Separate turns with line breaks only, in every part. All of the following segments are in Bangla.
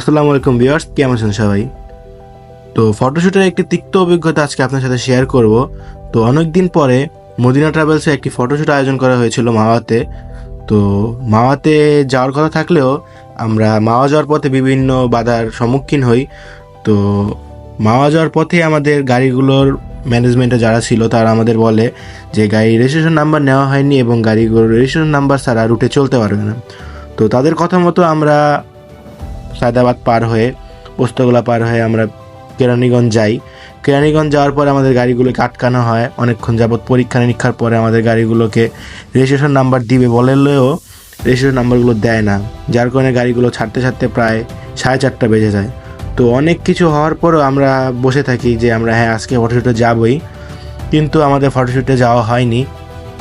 আসসালামু আলাইকুম ভিউয়ার্স, কেমন আছেন সবাই? তো ফটোশ্যুটের একটি তিক্ত অভিজ্ঞতা আজকে আপনার সাথে শেয়ার করব। তো অনেক দিন পরে মদিনা ট্রাভেলসে একটি ফটোশ্যুট আয়োজন করা হয়েছিল মাওয়াতে। তো মাওয়াতে যাওয়ার কথা থাকলেও আমরা মাওয়া যাওয়ার পথে বিভিন্ন বাধার সম্মুখীন হই। তো মাওয়া যাওয়ার পথে আমাদের গাড়িগুলোর ম্যানেজমেন্টে যারা ছিল তারা আমাদের বলে যে গাড়ির রেজিস্ট্রেশন নাম্বার নেওয়া হয়নি এবং গাড়িগুলোর রেজিস্ট্রেশন নাম্বার ছাড়া রুটে চলতে পারবে না। তো তাদের কথা মতো আমরা সায়দাবাদ পার হয়ে, পোস্তগোলা পার হয়ে আমরা কেরানীগঞ্জ যাই। কেরানীগঞ্জ যাওয়ার পরে আমাদের গাড়িগুলোকে আটকানো হয়। অনেকক্ষণ যাবৎ পরীক্ষা নিরীক্ষার পরে আমাদের গাড়িগুলোকে রেজিস্ট্রেশন নাম্বার দিবে বলেলেও রেজিস্ট্রেশন নাম্বারগুলো দেয় না। যার কারণে গাড়িগুলো ছাড়তে ছাড়তে প্রায় সাড়ে চারটা বেজে যায়। তো অনেক কিছু হওয়ার পরও আমরা বসে থাকি যে আমরা হ্যাঁ আজকে ফটোশ্যুটে যাবই। কিন্তু আমাদের ফটোশ্যুটে যাওয়া হয়নি।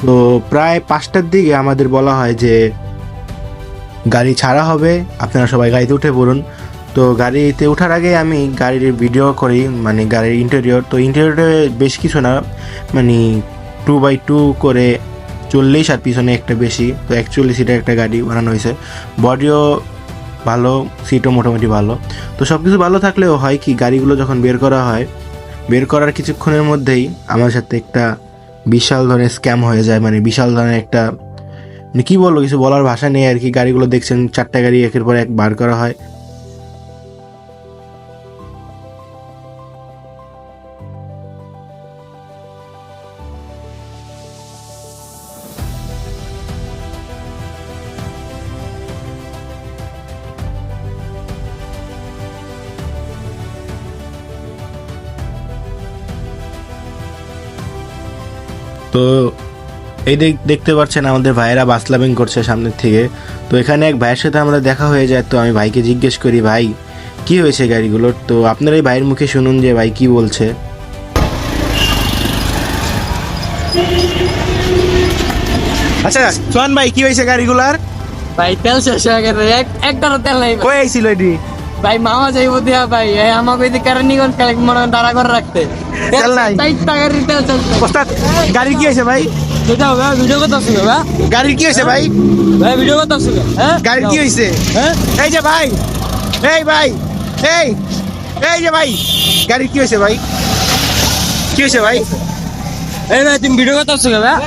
তো প্রায় পাঁচটার দিকে আমাদের বলা হয় যে গাড়ি ছাড়া হবে, আপনারা সবাই গাড়িতে উঠে পড়ুন। তো গাড়িতে ওঠার আগে আমি গাড়ির ভিডিও করি মানে গাড়ির ইন্টেরিয়র তো ইন্টেরিয়রে বেশ কিছু না মানে টু বাই টু করে চল্লিশ আর পিছনে একটা বেশি। তো অ্যাকচুয়ালি সিটের একটা গাড়ি বানানো হয়েছে। বডিও ভালো সিটও মোটামুটি ভালো। তো সব কিছু ভালো থাকলেও হয় কি, গাড়িগুলো যখন বের করা হয়, বের করার কিছুক্ষণের মধ্যেই আমার সাথে একটা বিশাল ধরনের স্ক্যাম হয়ে যায় মানে বিশাল ধরনের একটা মানে কি বলব, কিছু বলার ভাষা নেই আর কি, গাড়িগুলো দেখছেন, চারটা গাড়ি একের পর এক বার করা হয়। তো এই দেখ- দেখতে পাচ্ছেন আমাদের ভাইয়েরা বাসলাবিং করছে সামনের থেকে। তো এখানে এক ভাইয়ের সাথে আমরা দেখা হয়ে যায় তো আমি ভাইকে জিজ্ঞেস করি ভাই কি হয়েছে গাড়িগুলোর তো আপনার এই ভাইয়ের মুখে শুনুন যে ভাই কি বলছে। আচ্ছা সোহান ভাই কি হয়েছে গাড়িগুলার?
ভাই তেল শেষ হয়ে গেছে। এক একটারও তেল নাই।
কই আইছিল এটি?
ভাই মামা যাইব দিয়া ভাই। আমাকে ওই দিকে নিগন কালেক্ট মনে হয় দাঁড়া করে রাখতে।
নাই? ওস্তাদ গাড়ির কি হয়েছে ভাই?
সেটা হবে ভিডিও কথা শুনে ভাই
গাড়ির কি হয়েছে ভাই?
ভাই ভিডিও কথা শুনে হ্যাঁ।
গাড়ির কি হয়েছে?
হ্যাঁ।
এই যে ভাই এই ভাই এই এই যে ভাই গাড়ির কি হয়েছে ভাই? কি হয়েছে ভাই?
এই ভাই তুমি ভিডিও ভাই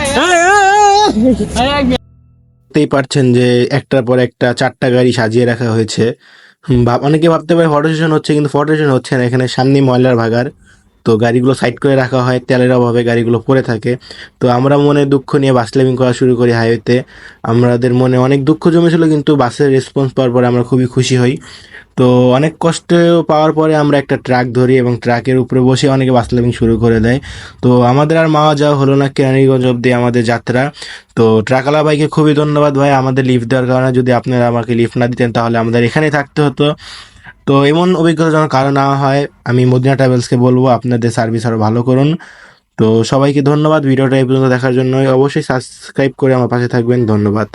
দেখতেই পারছেন যে একটার পর একটা চারটা গাড়ি সাজিয়ে রাখা হয়েছে। অনেকে ভাবতে পারে ফটো সেশন হচ্ছে, কিন্তু ফটো সেশন হচ্ছে না। এখানে সামনে ময়লার ভাগার তো গাড়িগুলো সাইড করে রাখা হয়, তেলের অভাবে গাড়িগুলো পড়ে থাকে। তো আমরা মনে দুঃখ নিয়ে বাস লেভিং করা শুরু করি হাইওয়েতে আমাদের মনে অনেক দুঃখ জমেছিল, কিন্তু বাসের রেসপন্স পাওয়ার পরে আমরা খুবই খুশি হই। তো অনেক কষ্ট পাওয়ার পরে আমরা একটা ট্রাক ধরি এবং ট্রাকের উপরে বসে অনেকে বাস লেভিং শুরু করে দেয়। তো আমাদের আর মাওয়া যাওয়া হলো না কেরানীগঞ্জ অব্দি আমাদের যাত্রা। তো ট্রাকালা ভাইকে খুবই ধন্যবাদ ভাই, আমাদের লিফ্ট দেওয়ার কারণে যদি আপনারা আমাকে লিফ্ট না দিতেন তাহলে আমাদের এখানে থাকতে হতো। তো এমন অভিজ্ঞতা যেন কারও না হয়, আমি মদিনা ট্রাভেলসকে বলব, আপনাদের সার্ভিস আরও ভালো করুন। তো সবাইকে ধন্যবাদ, ভিডিওটা এই পর্যন্ত দেখার জন্য অবশ্যই সাবস্ক্রাইব করে আমার পাশে থাকবেন, ধন্যবাদ।